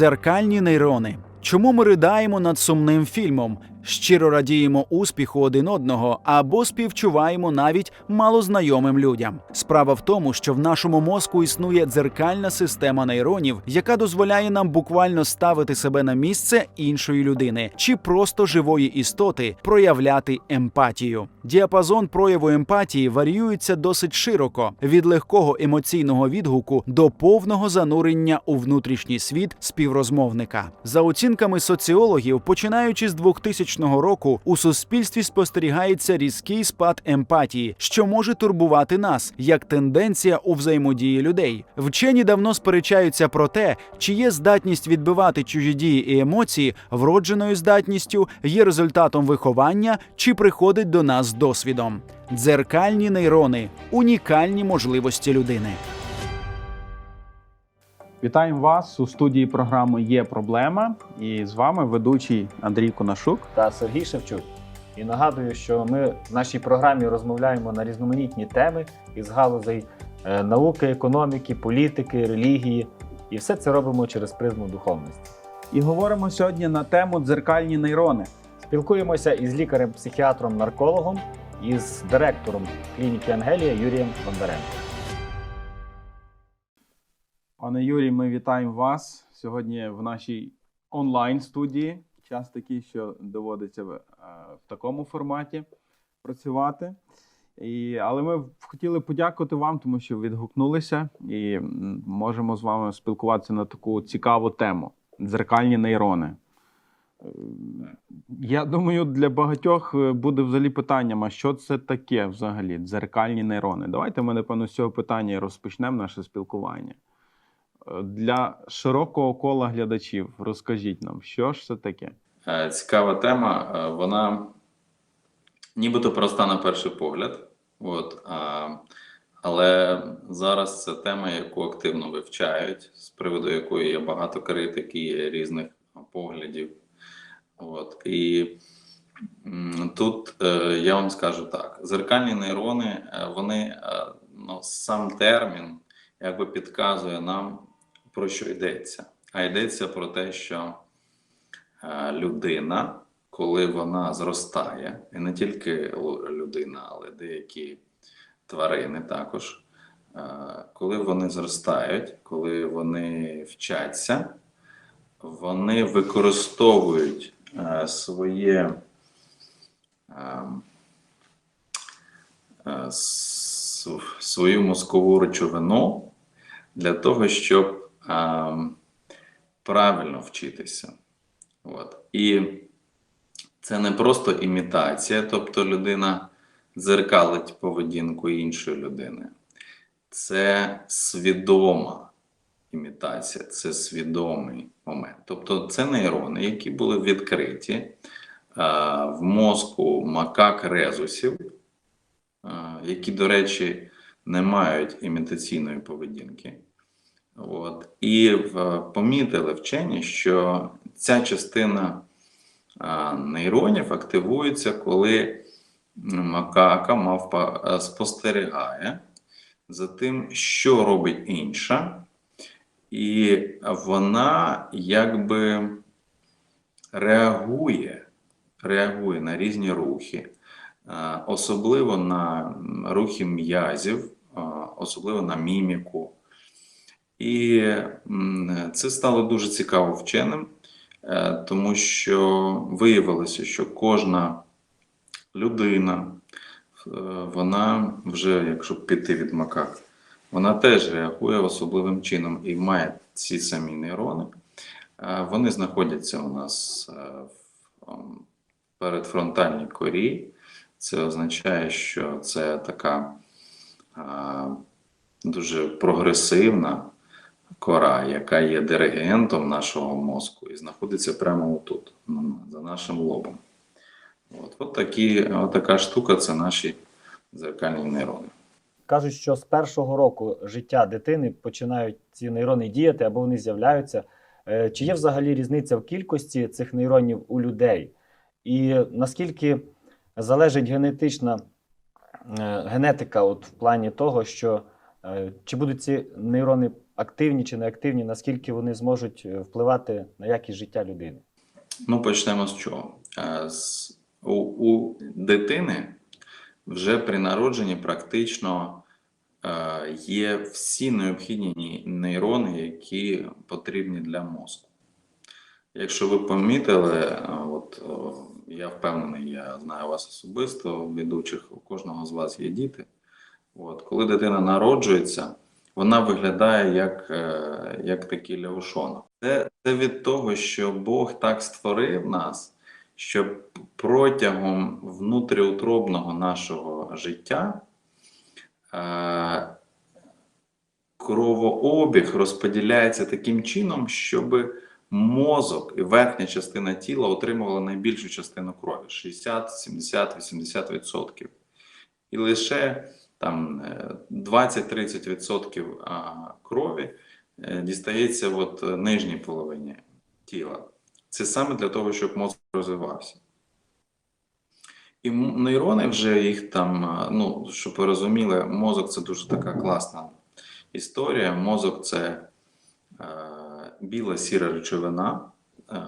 Дзеркальні нейрони. Чому ми ридаємо над сумним фільмом, щиро радіємо успіху один одного або співчуваємо навіть малознайомим людям? Справа в тому, що в нашому мозку існує дзеркальна система нейронів, яка дозволяє нам буквально ставити себе на місце іншої людини чи просто живої істоти, проявляти емпатію. Діапазон прояву емпатії варіюється досить широко від легкого емоційного відгуку до повного занурення у внутрішній світ співрозмовника. За оцінками соціологів, починаючи з 2000 року, у суспільстві спостерігається різкий спад емпатії, що може турбувати нас як тенденція у взаємодії людей. Вчені давно сперечаються про те, чи є здатність відбивати чужі дії і емоції вродженою здатністю, є результатом виховання чи приходить до нас досвідом. Дзеркальні нейрони унікальні можливості людини. Вітаємо вас у студії програми Є проблема. І з вами ведучий Андрій Конашук. та Сергій Шевчук. І нагадую, що ми в нашій програмі розмовляємо на різноманітні теми із галузей е, науки, економіки, політики, релігії. І все це робимо через призму духовності. І говоримо сьогодні на тему дзеркальні нейрони. Спілкуємося із лікарем-психіатром, наркологом і з директором клініки Ангелія Юрієм Бондаренко. Пане Юрій, ми вітаємо вас сьогодні в нашій онлайн студії. Час такий, що доводиться в, е, в такому форматі працювати. І, але ми хотіли подякувати вам, тому що відгукнулися і можемо з вами спілкуватися на таку цікаву тему дзеркальні нейрони. Е, Я думаю, для багатьох е, буде взагалі питанням, а що це таке взагалі дзеркальні нейрони? Давайте ми, напевно, з цього питання розпочнемо наше спілкування. Для широкого кола глядачів розкажіть нам, що ж це таке? Е, Цікава тема. Е, Вона нібито проста на перший погляд. От, а, але зараз це тема, яку активно вивчають, з приводу якої є багато критики, різних поглядів. От, і тут е, я вам скажу так: зеркальні нейрони, е, вони ну, сам термін якби підказує нам про що йдеться. А йдеться про те, що е, людина, коли вона зростає, і не тільки людина, але деякі тварини також, е, коли вони зростають, коли вони вчаться, вони використовують е, своє е, е, с- свою мозкову речовину для того, щоб е, правильно вчитися. От. І це не просто імітація, тобто людина дзеркалить поведінку іншої людини. Це свідома імітація, це свідомий момент. Тобто це нейрони, які були відкриті е, в мозку макак резусів, е, які, до речі, не мають імітаційної поведінки. От. І в, помітили вчені, що ця частина а, нейронів активується, коли макака, мавпа спостерігає за тим, що робить інша, і вона якби реагує, реагує на різні рухи, а, особливо на рухи м'язів, а, особливо на міміку. І це стало дуже цікаво вченим, е, тому що виявилося, що кожна людина, е, вона вже, якщо піти від макак, вона теж реагує особливим чином і має ці самі нейрони. Е, Вони знаходяться у нас в передфронтальній корі. Це означає, що це така дуже прогресивна кора, яка є диригентом нашого мозку і знаходиться прямо отут, за нашим лобом. От, от, такі, от така штука це наші дзеркальні нейрони. Кажуть, що з першого року життя дитини починають ці нейрони діяти або вони з'являються. Е, Чи є взагалі різниця в кількості цих нейронів у людей? І наскільки залежить генетична е, генетика, от в плані того, що е, чи будуть ці нейрони активні чи неактивні, наскільки вони зможуть е, впливати на якість життя людини? Ну, почнемо з чого. Е, з- У, у дитини вже при народженні практично е, є всі необхідні нейрони, які потрібні для мозку. Якщо ви помітили, е, от я впевнений, я знаю вас особисто, ведучих, у кожного з вас є діти. От, коли дитина народжується, вона виглядає як, е, як такий лягушонок. Це, це від того, що Бог так створив нас, що протягом внутріутробного нашого життя е, кровообіг розподіляється таким чином, щоб мозок і верхня частина тіла отримувала найбільшу частину крові 60, 70, 80 відсотків. І лише там е, 20-30% крові е, дістається от е, нижній половині тіла. Це саме для того, щоб мозок розвивався. І нейрони вже їх там, ну, щоб ви розуміли, мозок це дуже така класна історія. Мозок це е, біла сіра речовина. Е,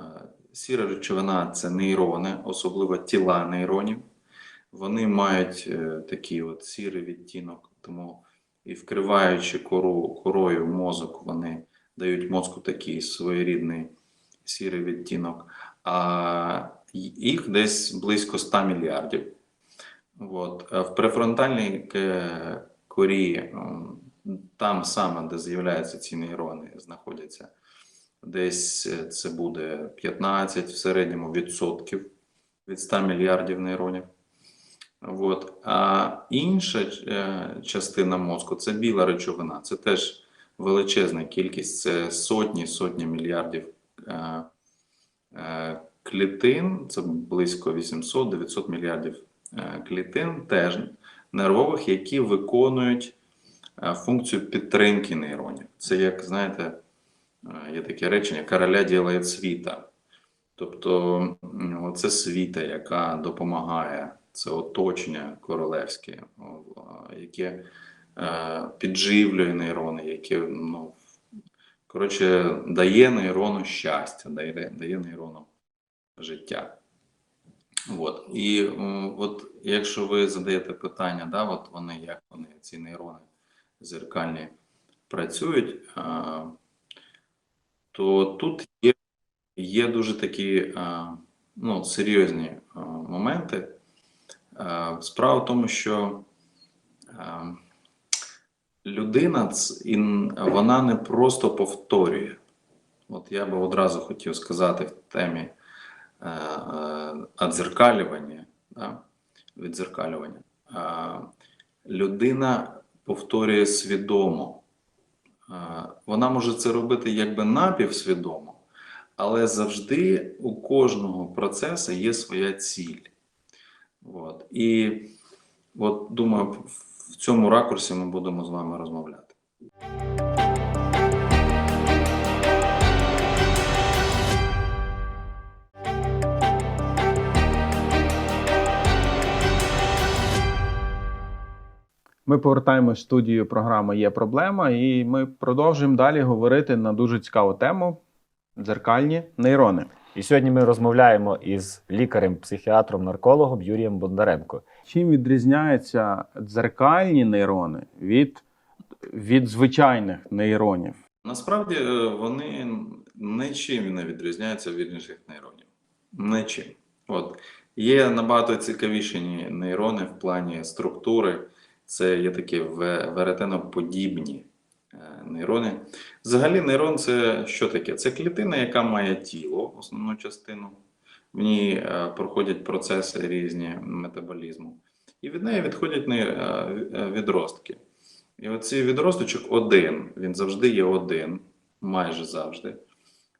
сіра речовина це нейрони, особливо тіла нейронів. Вони мають е, такий от сірий відтінок, тому і вкриваючи кору, корою мозок, вони дають мозку такий своєрідний сірий відтінок. А їх десь близько 100 мільярдів. От. В префронтальній е, корі, там саме, де з'являються ці нейрони, знаходяться десь е, це буде 15 в середньому відсотків від 100 мільярдів нейронів. От. А інша е, частина мозку це біла речовина. Це теж величезна кількість, це сотні, сотні мільярдів е, е, клітин, це близько 800-900 мільярдів клітин, теж нервових, які виконують функцію підтримки нейронів. Це як, знаєте, є таке речення короля ділає світа. Тобто це світа, яка допомагає, це оточення королевське, яке е, підживлює нейрони, яке ну, коротше, дає нейрону щастя, дає, дає нейрону життя. От. І от, якщо ви задаєте питання, да, от вони, як вони, ці нейрони зеркальні працюють, а, то тут є, є дуже такі ну, серйозні моменти. А, Справа в тому, що людина вона не просто повторює. От я би одразу хотів сказати в темі е, е, да, відзеркалювання. Е, Людина повторює свідомо. Е, Вона може це робити якби напівсвідомо, але завжди у кожного процесу є своя ціль. От. І от думаю, в цьому ракурсі ми будемо з вами розмовляти. Ми повертаємось в студію програми Є проблема, і ми продовжуємо далі говорити на дуже цікаву тему дзеркальні нейрони. І сьогодні ми розмовляємо із лікарем, психіатром, наркологом Юрієм Бондаренко. Чим відрізняються дзеркальні нейрони від, від звичайних нейронів? Насправді е, вони нічим не відрізняються від інших нейронів. Нічим. От. Є набагато цікавіші нейрони в плані структури. Це є такі ве- веретеноподібні нейрони. Взагалі, нейрон це що таке? Це клітина, яка має тіло, основну частину. В ній е, проходять процеси різні метаболізму. І від неї відходять е, е, відростки. І оцей відросточок один, він завжди є один, майже завжди.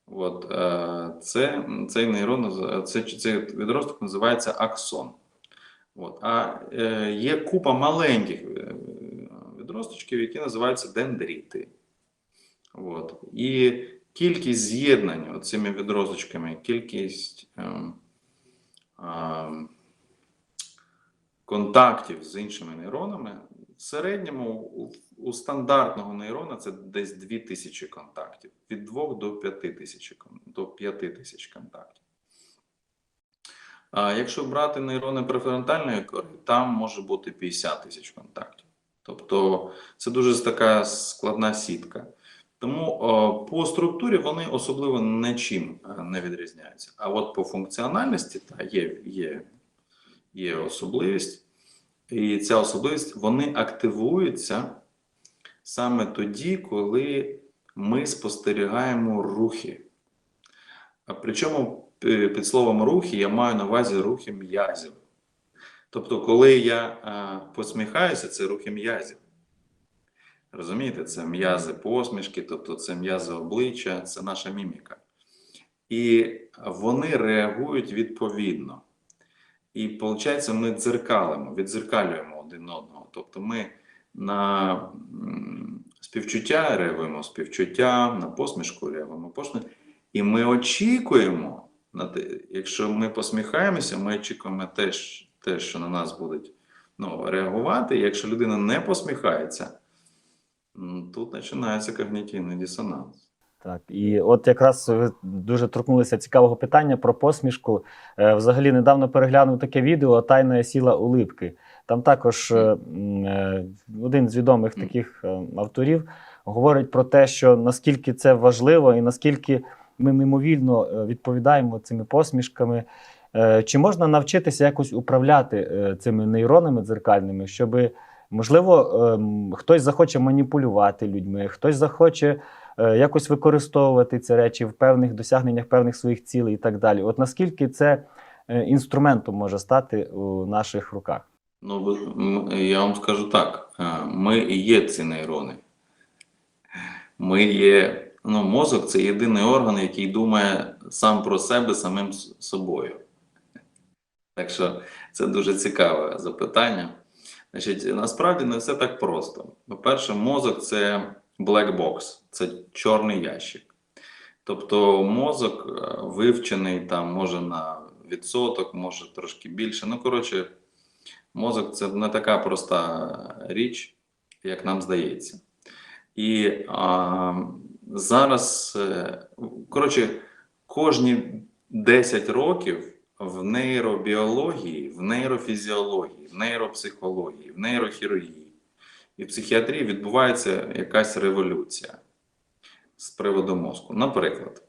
От, е, це, цей нейрон, це, цей відросток називається аксон. От, а е, є купа маленьких е, відросточків, які називаються дендрити. От. І кількість з'єднань цими відросточками, кількість ем, ем, контактів з іншими нейронами в середньому у, у стандартного нейрона це десь 2000 контактів, від 2 до 5000 кон- до 5000 контактів. А якщо брати нейрони префронтальної кори, там може бути 50 тисяч контактів. Тобто це дуже така складна сітка. Тому по структурі вони особливо нічим е, не відрізняються. А от по функціональності та, є, є, є особливість. І ця особливість вони активуються саме тоді, коли ми спостерігаємо рухи. Причому е, під словом рухи я маю на увазі рухи м'язів. Тобто, коли я е, посміхаюся, це рухи м'язів. Розумієте, це м'язи посмішки, тобто це м'язи обличчя, це наша міміка. І вони реагують відповідно. І виходить, ми дзеркалимо, відзеркалюємо один одного. Тобто ми на співчуття реагуємо співчуттям, на посмішку реагуємо посмішку. І ми очікуємо, на те, якщо ми посміхаємося, ми очікуємо теж, те, що на нас будуть ну, реагувати. Якщо людина не посміхається, тут починається когнітивний дисонанс. Так, і от якраз ви дуже торкнулися цікавого питання про посмішку. Е, Взагалі недавно переглянув таке відео Тайна сіла улипки. Там також е, е, один з відомих таких авторів говорить про те, що наскільки це важливо і наскільки ми мимовільно відповідаємо цими посмішками. Е, Чи можна навчитися якось управляти е, цими нейронами дзеркальними, щоб, можливо, ем, хтось захоче маніпулювати людьми, хтось захоче е, якось використовувати ці речі в певних досягненнях певних своїх цілей і так далі. От наскільки це інструментом може стати у наших руках? Ну, я вам скажу так: ми і є ці нейрони. Ми є, ну, мозок це єдиний орган, який думає сам про себе самим собою. Так що це дуже цікаве запитання. Значить, насправді не все так просто. По-перше, мозок це black box, це чорний ящик. Тобто мозок е, вивчений там може на відсоток, може трошки більше. Ну, коротше, мозок це не така проста річ, як нам здається. І а, зараз, е, коротше, кожні 10 років в нейробіології, в нейрофізіології, в нейропсихології, в нейрохірургії і в психіатрії відбувається якась революція з приводу мозку. Наприклад,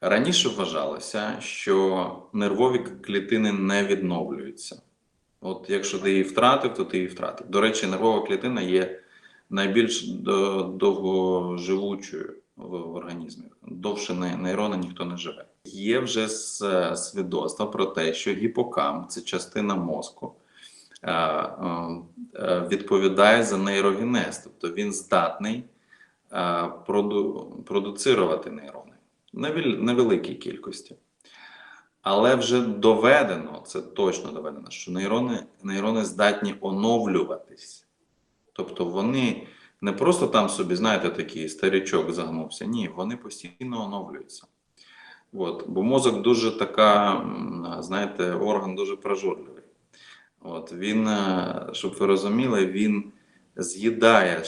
раніше вважалося, що нервові клітини не відновлюються. От якщо ти її втратив, то ти її втратив. До речі, нервова клітина є найбільш довгоживучою в, організмі. Довше нейрона ніхто не живе. Є вже свідоцтва про те, що гіпокамп це частина мозку. е, е, е, Відповідає за нейрогенез, тобто він здатний проду, продуцирувати нейрони Невель- невеликій кількості. Але вже доведено, це точно доведено, що нейрони, нейрони здатні оновлюватись.Тобто вони не просто там собі, знаєте, такий старічок загнувся. Ні, вони постійно оновлюються. От, бо мозок дуже така, знаєте, орган дуже прожорливий. От, він, е, щоб ви розуміли, він з'їдає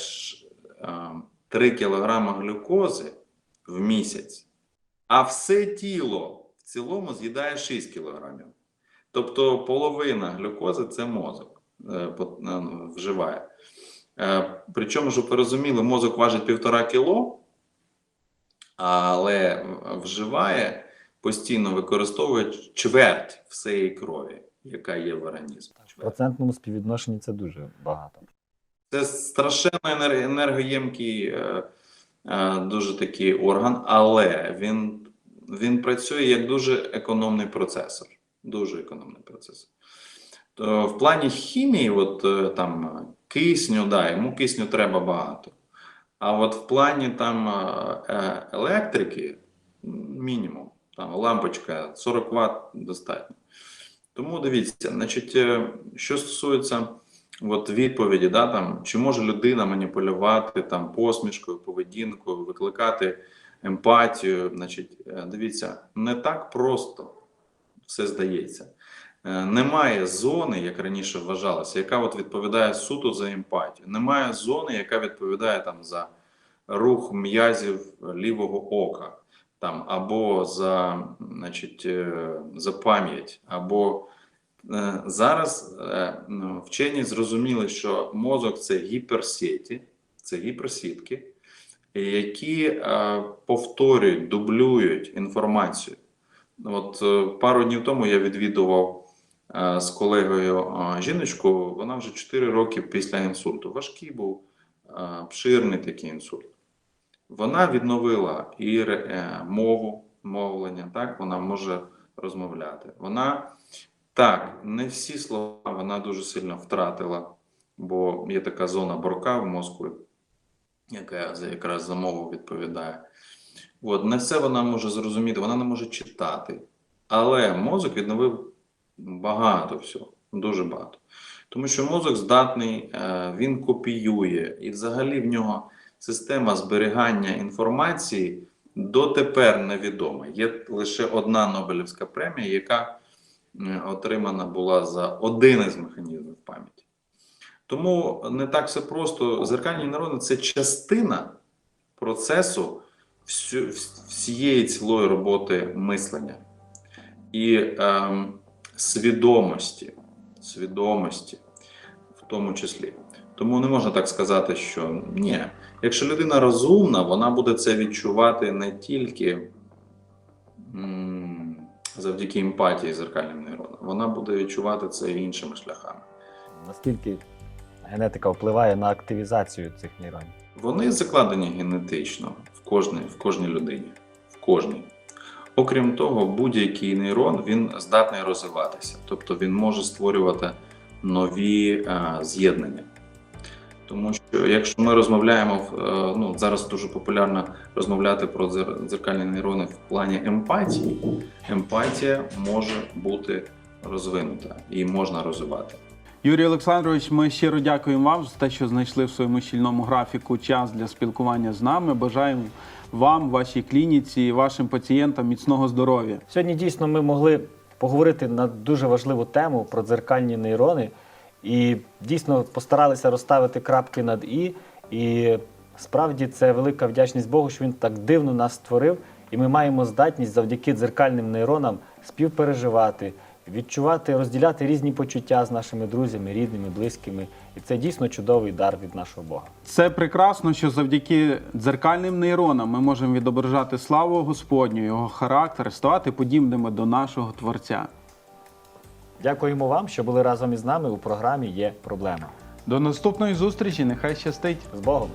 е, 3 кг глюкози в місяць, а все тіло в цілому з'їдає 6 кг. Тобто половина глюкози це мозок е, е, вживає. Е, Причому, щоб ви розуміли, мозок важить півтора кіло, але вживає постійно використовує чверть всієї крові, яка є в організмі. В процентному співвідношенні це дуже багато. Це страшенно енер- енергоємкий е, е, дуже такий орган, але він, він працює як дуже економний процесор. Дуже економний процесор. То в плані хімії, от там кисню, да, йому кисню треба багато. А от в плані там е, е, електрики мінімум. Там лампочка 40 Вт достатньо. Тому дивіться, значить, е, що стосується от відповіді, да, там, чи може людина маніпулювати там, посмішкою, поведінкою, викликати емпатію. Значить, дивіться, не так просто все здається. Е, Немає зони, як раніше вважалося, яка от відповідає суто за емпатію. Немає зони, яка відповідає там за рух м'язів лівого ока, там або за, значить, е, за пам'ять, або Е, Зараз ну, вчені зрозуміли, що мозок це гіперсеті, це гіперсітки, які повторюють, дублюють інформацію. От пару днів тому я відвідував з колегою е, жіночку, вона вже 4 роки після інсульту. Важкий був е, обширний такий інсульт. Вона відновила і е, мову, мовлення, так, вона може розмовляти. Вона так, не всі слова вона дуже сильно втратила, бо є така зона борка в мозку, яка якраз за мову відповідає. От, не все вона може зрозуміти, вона не може читати. Але мозок відновив багато всього, дуже багато. Тому що мозок здатний, е, він копіює, і взагалі в нього система зберігання інформації дотепер невідома. Є лише одна Нобелівська премія, яка е, отримана була за один із механізмів пам'яті. Тому не так все просто. Зеркальні нейрони це частина процесу всієї цілої роботи мислення і ем, свідомості, свідомості в тому числі. Тому не можна так сказати, що ні. Якщо людина розумна, вона буде це відчувати не тільки завдяки емпатії зеркальним нейронам, вона буде відчувати це іншими шляхами. Наскільки генетика впливає на активізацію цих нейронів? Вони закладені генетично в кожній, в кожній людині. В кожній. Окрім того, будь-який нейрон він здатний розвиватися, тобто він може створювати нові е, з'єднання. Тому що якщо ми розмовляємо, е, ну зараз дуже популярно розмовляти про дзер- дзеркальні нейрони в плані емпатії, емпатія може бути розвинута і можна розвивати. Юрій Олександрович, ми щиро дякуємо вам за те, що знайшли в своєму щільному графіку час для спілкування з нами. Бажаємо вам, вашій клініці вашим пацієнтам міцного здоров'я. Сьогодні дійсно ми могли поговорити на дуже важливу тему про дзеркальні нейрони і дійсно постаралися розставити крапки над і. І справді це велика вдячність Богу, що він так дивно нас створив, і ми маємо здатність завдяки дзеркальним нейронам співпереживати, відчувати, розділяти різні почуття з нашими друзями, рідними, близькими. І це дійсно чудовий дар від нашого Бога. Це прекрасно, що завдяки дзеркальним нейронам ми можемо відображати славу Господню, його характер, ставати подібними до нашого Творця. Дякуємо вам, що були разом із нами у програмі Є проблема. До наступної зустрічі, нехай щастить! З Богом!